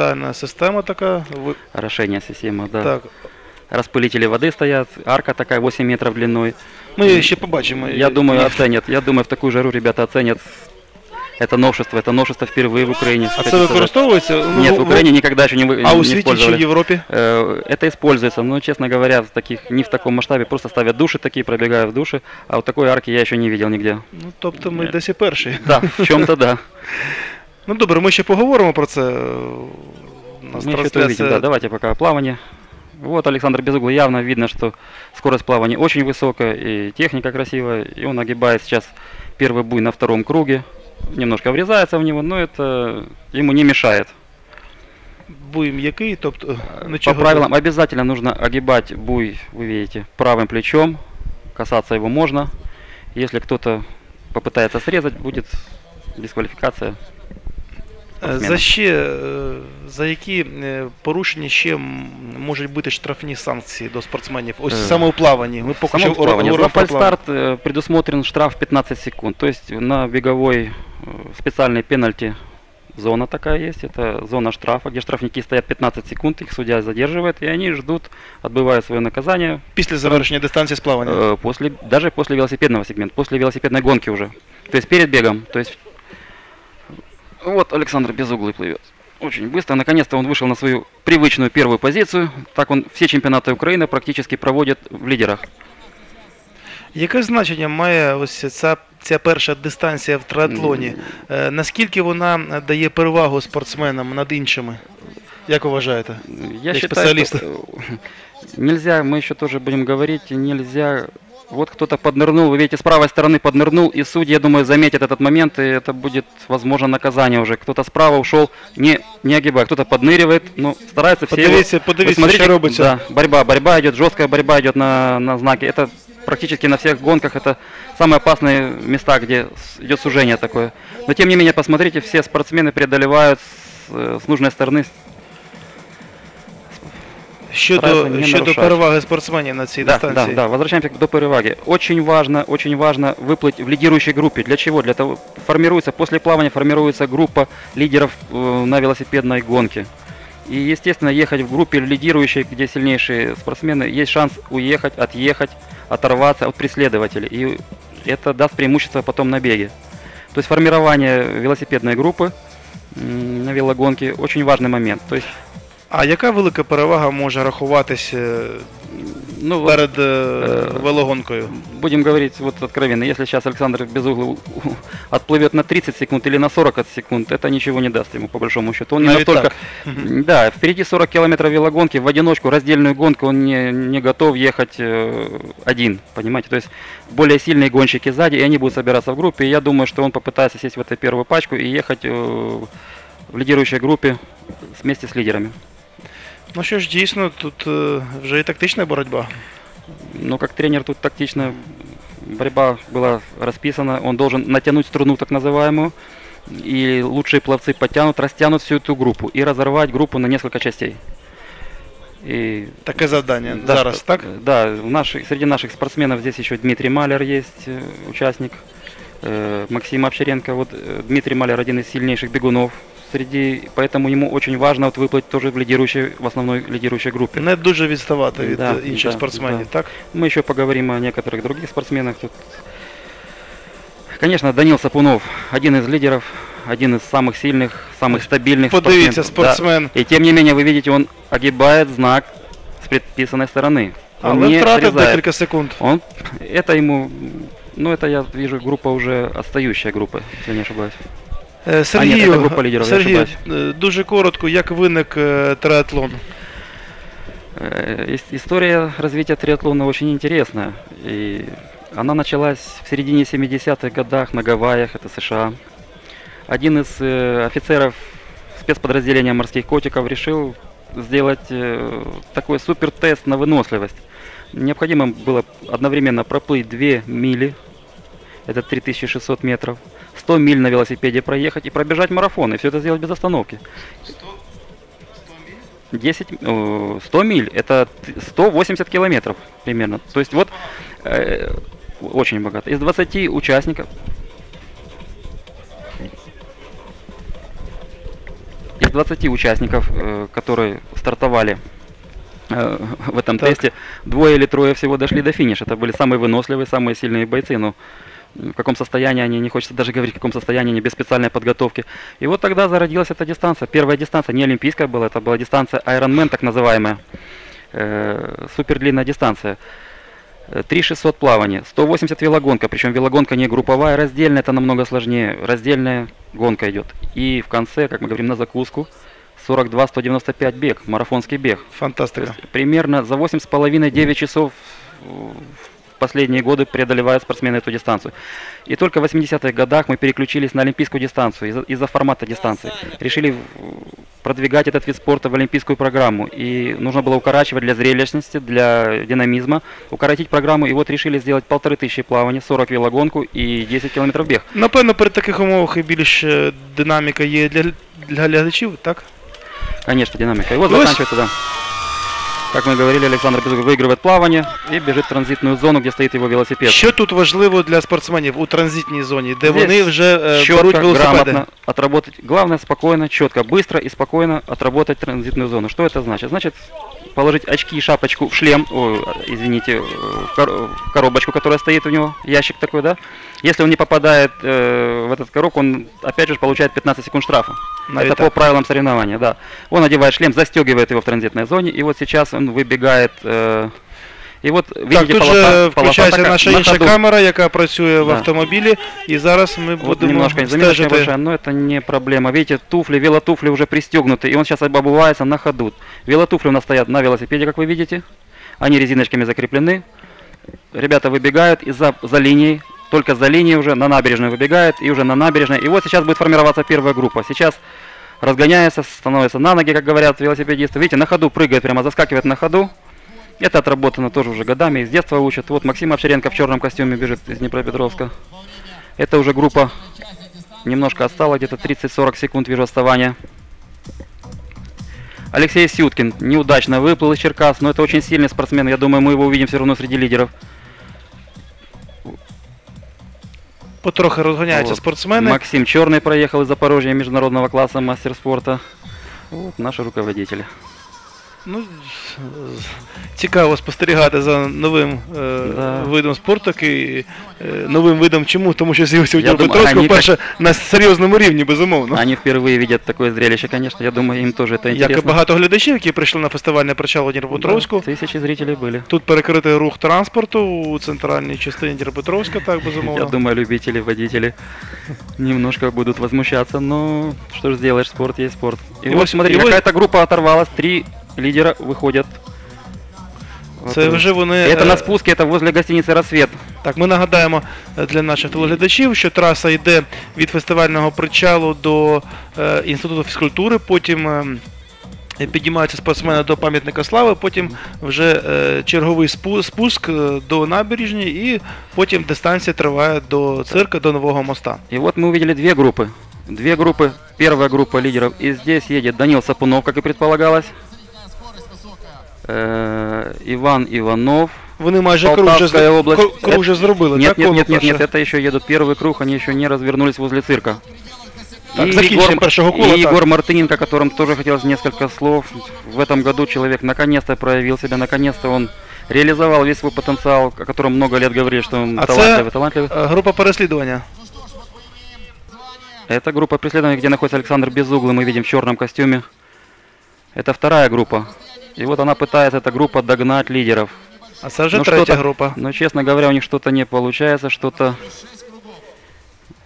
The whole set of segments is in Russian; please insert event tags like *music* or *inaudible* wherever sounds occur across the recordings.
Спеціальна система така. ви- Орошение система, да. Так. Распылители воды стоят, арка такая 8 метров длиной. Ми ще побачимо. Я думаю, оценят. Я думаю, в такую жару ребята оценят это новшество. Это новшество впервые в Украине. А це використовується? Ну, Нет, в- в Украине никогда еще не, вы- А не у світі чи в использовали. Європі? Э, Это используется, но, честно говоря, в таких, не в таком масштабе. Просто ставят души такие, пробегают в души. А вот такой арки я еще не видел нигде. Ну, тобто ми десь і перші. Да, в чем-то да. *laughs* Ну добре, ми ще поговоримо про це. У нас Мы еще это трансляція- увидим. Да, давайте пока о плавании. Вот Александр Безуглый, явно видно, что скорость плавания очень высокая, и техника красивая, и он огибает сейчас первый буй на втором круге, немножко врезается в него, но это ему не мешает. Буй м'який, тобто По нічого. правилам обязательно нужно огибать буй, вы видите, правым плечом, касаться его можно. Если кто-то попытается срезать, будет дисквалификация. Е, За ще е, за які е, порушення ще м, можуть бути штрафні санкції до спортсменів? Ось Е, саме у плаванні. Ми поки Само що плавание. За говоримо про плавання. фальстарт э, предусмотрен штраф 15 секунд. То есть на беговой э, специальной пенальти зона такая есть. Это зона штрафа, где штрафники стоят 15 секунд, их судья задерживает, и они ждут, отбывая свое наказание Після завершення дистанції з плавання. э, после, даже после велосипедного сегмента, после велосипедной гонки уже. То есть перед бегом. То есть вот Александр Безуглый плывет. Очень быстро. Наконец-то он вышел на свою привычную первую позицию. Так он все чемпионаты Украины практически проводит в лидерах. Яке значення має ось ця, ця перша дистанція в триатлоні? Е, Наскільки вона е, дає перевагу спортсменам над іншими? Як ви вважаєте? Я Как считаю, специалист. что э, нельзя, мы еще тоже будем говорить, нельзя... вот кто-то поднырнул, вы видите, с правой стороны поднырнул, и судьи, я думаю, заметят этот момент, и это будет, возможно, наказание уже. Кто-то справа ушел, не, не огибая, кто-то подныривает, ну, старается все... его- Подивіться, Вы подивіться, смотрите, що робиться. Да, борьба, борьба идет, жесткая борьба идет на, на знаке. Это практически на всех гонках, это самые опасные места, где идет сужение такое. Но тем не менее, посмотрите, все спортсмены преодолевают с, э, с нужной стороны Щодо, Стараються не щодо нарушати. переваги спортсменів на цій Да, да, дистанції. да, возвращаемся до переваги. Очень важно, очень важно выплыть в лидирующей группе. Для чего? Для того, формируется, после плавания формируется группа лидеров э, на велосипедной гонке. И, естественно, ехать в группе лидирующей, где сильнейшие спортсмены, есть шанс уехать, отъехать, оторваться от преследователей. И это даст преимущество потом на беге. То есть формирование велосипедной группы м, на велогонке очень важный момент. То есть, а яка велика перевага може рахуватись ну, вот перед е, велогонкою? будем говорить вот откровенно, если сейчас Александр Безуглый отплывет на 30 секунд или на 40 секунд, это ничего не даст ему, по большому счету. Он не Навіть настолько... так. Да, впереди 40 километров велогонки, в одиночку, раздельную гонку он не, не готов ехать э, один, понимаете? То есть более сильные гонщики сзади, и они будут собираться в группе. И я думаю, что он попытается сесть в эту первую пачку и ехать э, в лидирующей группе вместе с лидерами. Ну що ж, дійсно, тут е, вже і тактична боротьба. Но как тренер тут тактично борьба была расписана. Он должен натянуть струну так называемую. И лучшие пловцы подтянут, растянут всю эту группу и разорвать группу на несколько частей. И Таке завдання да, зараз, что- так? Да, в наших, среди наших спортсменов здесь еще Дмитрий Малер есть, э, участник. э, Максим Овчаренко. Вот э, Дмитрий Малер один из сильнейших бегунов среди, поэтому ему очень важно вот выплыть тоже в лидирующей, в основной лидирующей группе. Не дуже відставати від Да, е, інших да, спортсменів, да. так? Мы еще поговорим о некоторых других спортсменах. Тут, конечно, Данил Сапунов, один из лидеров, один из самых сильных, самых стабильных Подивіться, спортсменов. спортсмен. Да. И тем не менее, вы видите, он огибает знак с предписанной стороны. Он Але не втратив срезает. декілька секунд. Он, это ему, ну это я вижу группа уже отстающая группа, если не ошибаюсь. Е, Сергію, це група лідерів, я Сергію, ошибаюсь. е, дуже коротко, як виник е, триатлон? Э, ис- История развития триатлона очень интересная. И она началась в середине 70-х годах на Гавайях, это США. Один из э, офицеров спецподразделения морских котиков решил сделать э, такой супер-тест на выносливость. Необходимо было одновременно проплыть 2 мили, это 3600 метров, 100 миль на велосипеде проехать и пробежать марафон, и все это сделать без остановки. 10, э, 100 миль, это т- 180 километров примерно. То есть вот э, очень богато. Из 20 участников, из 20 участников, э, которые стартовали э, *laughs* в этом Так. тесте, двое или трое всего дошли до финиша. Это были самые выносливые, самые сильные бойцы. Но в каком состоянии они, не хочется даже говорить, в каком состоянии они без специальной подготовки. И вот тогда зародилась эта дистанция. Первая дистанция не олимпийская была, это была дистанция Ironman, так называемая. Э, супер длинная дистанция. Э, 3600 плавания, 180 велогонка, причем велогонка не групповая, раздельная, это намного сложнее. Раздельная гонка идет. И в конце, как мы говорим, на закуску 42-195 бег, марафонский бег. Фантастика. есть примерно за 8,5-9 часов э, последние годы преодолевают спортсмены эту дистанцию. И только в 80-х годах мы переключились на олимпийскую дистанцию из-за, из-за формата дистанции. Решили э, продвигать этот вид спорта в олимпийскую программу. И нужно было укорачивать для зрелищности, для динамизма, укоротить программу. И вот решили сделать полторы тысячи плавания, 40 велогонку и 10 километров бег. Напевно, при таких умовах і більш е, динаміка є для, для глядачів, так? Конечно, динамика. И вот Ну, заканчивается, да. Как мы говорили, Александр Безугов выигрывает плавание и бежит в транзитную зону, где стоит его велосипед. Що тут важливо для спортсменів у транзитній зоні, де Здесь вони вже е, четко, беруть велосипеди? грамотно отработать. Главное, спокойно, четко, быстро и спокойно отработать транзитную зону. Что это значит? Значит, положить очки и шапочку в шлем, ой, извините, э, в кор- в коробочку, которая стоит у него, ящик такой, да? Если он не попадает э, в этот коробку, он опять же получает 15 секунд штрафа. Навіть это так. по правилам соревнования, да. Он одевает шлем, застегивает его в транзитной зоне, и вот сейчас он выбегает. э, и вот Так, видите, тут полоса- же полоса включається такая, наша на інша ходу. камера, яка працює в Да. автомобілі, і зараз ми Вот будемо немножко заметочка стежити. большая, но это не проблема. Видите, туфли, велотуфли уже пристегнуты, и он сейчас обувается на ходу. Велотуфли у нас стоят на велосипеде, как вы видите. Они резиночками закреплены. Ребята выбегают и за, за линией, только за линией уже на набережную выбегают, и уже на набережной. И вот сейчас будет формироваться первая группа. Сейчас разгоняется, становится на ноги, как говорят велосипедисты. Видите, на ходу прыгает, прямо заскакивает на ходу. Это отработано тоже уже годами, из детства учат. Вот Максим Овчаренко в черном костюме бежит из Днепропетровска. Это уже группа немножко отстала, где-то 30-40 секунд вижу отставания. Алексей Сюткин неудачно выплыл из Черкас, но это очень сильный спортсмен. Я думаю, мы его увидим все равно среди лидеров. Потрохи розганяються Вот. спортсмени. Максим Черный проехал из Запорожья международного класса мастер спорта. Вот наши руководители. Ну, з- цікаво спостерігати за новим е, Да. видом спорту, і е, новим видом чому? Тому що з'явився у Я думаю, Дніпропетровську они вперше на серйозному рівні, безумовно. Они впервые видят такое зрелище, конечно. Я думаю, им тоже это Як і интересно. багато глядачів, які прийшли на фестивальне причал у Дніпропетровську. Да, тысячи зрителей были. Тут перекритий рух транспорту у центральній частині Дніпропетровська, так Я безумовно. думаю, любители, водители немножко будут возмущаться, но что ж сделаешь, спорт есть спорт. И, И вот вот- смотри, и вот- какая-то группа оторвалась, три лидера выходят. Це вже вони. Это е, на спуске, это возле гостиницы «Рассвет». Так, ми нагадаємо е, для наших телеглядачів, що траса йде від фестивального причалу до е, інституту фізкультури, потім е, підіймаються спортсмени до пам'ятника слави, потім вже е, черговий спу- спуск е, до набережні, і потім дистанція триває до цирка, до нового моста. И вот мы увидели две группы. Две группы. Первая группа лидеров. И здесь едет Данил Сапунов, как и предполагалось. Э, Иван Иванов. Вони майже круг вже, область. кру- круг вже зробили, Нет, так? нет, нет, нет, нет, это еще едут первый круг, они еще не развернулись возле цирка. Так, И Егор- першого и так. Егор Мартыненко, о котором тоже хотелось несколько слов. В этом году человек наконец-то проявил себя, наконец-то он реализовал весь свой потенциал, о котором много лет говорили, что он А талантливый, талантливый. е, група переслідування. Это группа преследования, где находится Александр Безуглый, мы видим в черном костюме. Это вторая группа. И вот она пытается, эта группа, догнать лидеров. А вже Ну, третя что-то- група. Но, честно говоря, у них что-то не получается, что-то...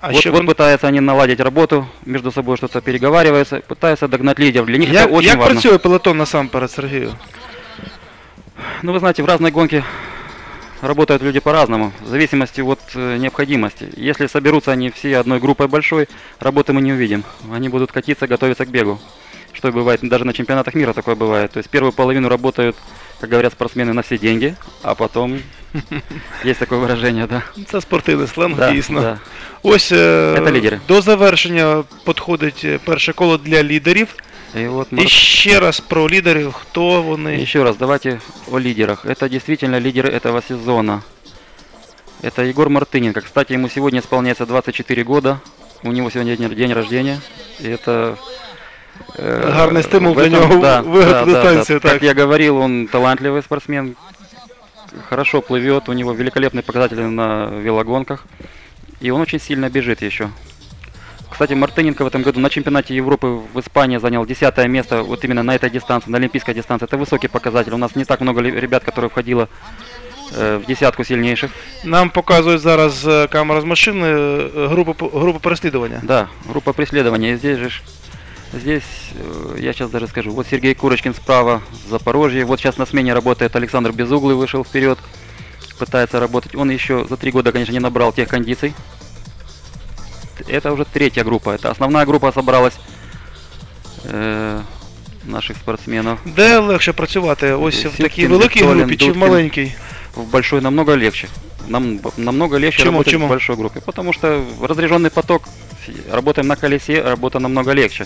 А вот, що вот пытаются они наладить работу, между собой что-то переговариваются, пытаются догнать лидеров. Для них як, это очень як важно. працює пелотон насамперед, Сергію? Ну, вы знаете, в разной гонке работают люди по-разному, в зависимости от э, необходимости. Если соберутся они все одной группой большой, работы мы не увидим. Они будут катиться, готовиться к бегу Что и бывает, даже на чемпионатах мира такое бывает. То есть первую половину работают, как говорят спортсмены, на все деньги, а потом *laughs* есть такое выражение, да. Це спортивний сленг, Да, дійсно. да. Ось е, Це лідери. до завершення підходить е, перше коло для лідерів. И вот І Мар- ще раз про лідерів, хто вони. Еще раз, давайте о лидерах. Это действительно лидеры этого сезона. Это Егор Мартыненко. Кстати, ему сегодня исполняется 24 года. У него сегодня день, день рождения. И это Э, Гарный стимул для него да, *laughs* выиграть да, да, да. дистанцию, Как так. я говорил, он талантливый спортсмен, хорошо плывет, у него великолепные показатели на велогонках, и он очень сильно бежит еще. Кстати, Мартыненко в этом году на чемпионате Европы в Испании занял 10 место вот именно на этой дистанции, на олимпийской дистанции. Это высокий показатель. У нас не так много ребят, которые входило э, в десятку сильнейших. Нам показують зараз е, камера з машини е, групу, п- групу переслідування. Да, группа преследования. И здесь же, здесь, э, я сейчас даже скажу, вот Сергей Курочкин справа, Запорожье. Вот сейчас на смене работает Александр Безуглый, вышел вперед, пытается работать. Он еще за три года, конечно, не набрал тех кондиций. Это уже третья группа. Это основная группа собралась э, наших спортсменов. Де легше працювати? Ось в Сіткін, такій великій Вікторін, групі чи в Дудкін. маленькій? В большой намного легче. Нам намного легче Почему, работать почему? в большой группе. Потому что разряженный поток, работаем на колесе, работа намного легче.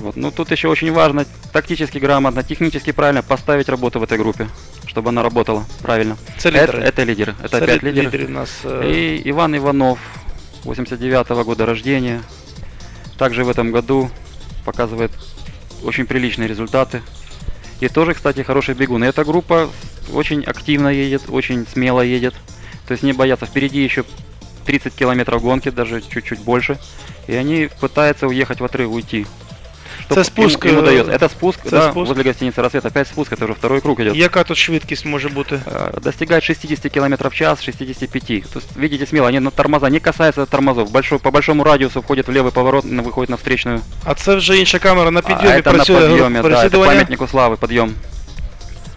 Вот. Ну тут еще очень важно тактически грамотно, технически правильно поставить работу в этой группе, чтобы она работала правильно. Це Это, лідери. это лидеры. Это Це опять лі- лидеры. лідери в нас. е, И Иван Иванов, 89 года рождения, также в этом году показывает очень приличные результаты. И тоже, кстати, хороший бегун. И эта группа очень активно едет, очень смело едет. То есть не боятся. Впереди еще 30 километров гонки, даже чуть-чуть больше. И они пытаются уехать в отрыв, уйти. Что Это спуск, Им, им э, удается. Это спуск, это да, спуск. возле гостиницы «Рассвет». Опять спуск, это уже второй круг идет. Яка тут швидкість може бути? Э, достигает 60 км в час, 65. То есть, видите, смело, они на тормоза, не касаются тормозов. Большой, по большому радиусу входит в левый поворот, на- выходит на встречную. А це вже інша камера на А підйомі это на працює група подъеме, да, это переслідування. памятнику славы, подъем.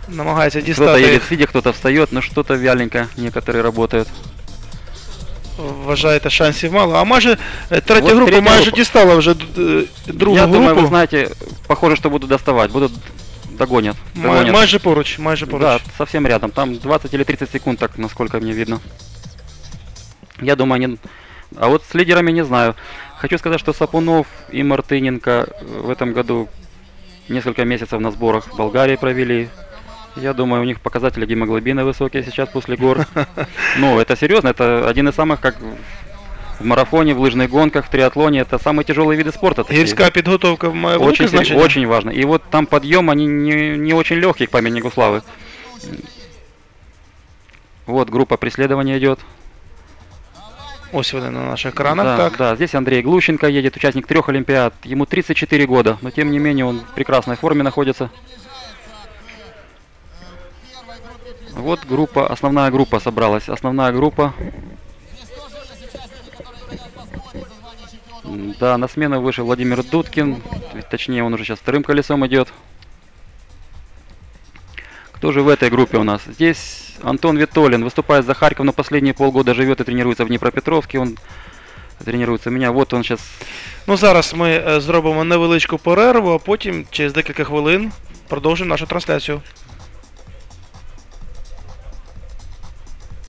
Намагається Кто-то дістати. едет їх. сидя, кто-то встает, но что-то вяленько некоторые работают. Вважаєте, шансів мало. А майже е, третя Вот група третя майже група. дістала вже е, другу Я групу. думаю, вы знаете, похоже, что будут доставать, будут догонят. Май- догонят. майже поруч, майже поруч. Да, совсем рядом. Там 20 или 30 секунд, так насколько мне видно. Я думаю, они... А вот с лидерами не знаю. Хочу сказать, что Сапунов и Мартыненко э, в этом году несколько месяцев на сборах в Болгарии провели. Я думаю, у них показатели гемоглобина высокие сейчас после гор. Ну, это серьезно, это один из самых, как в марафоне, в лыжных гонках, в триатлоне, это самые тяжелые виды спорта. такие. Гірська підготовка має велике Очень, сер- значення. очень важно. И вот там подъем, они не, не очень легкие к памятнику славы. Вот группа преследования идет. Ось вони на наших екранах, да, так. да, здесь Андрей Глущенко едет, участник трех Олимпиад. Ему 34 года, но тем не менее он в прекрасной форме находится. Вот группа, основная группа собралась. Основная группа. М, Да, на смену вышел Владимир Дудкин. Точнее, он уже сейчас вторым колесом идет. Кто же в этой группе у нас? Здесь Антон Витолин выступает за Харьков, но последние полгода живет и тренируется в Днепропетровске. Он тренируется у меня. Вот он сейчас Ну зараз ми е, зробимо невеличку перерву, а потім через декілька хвилин продовжимо нашу трансляцію.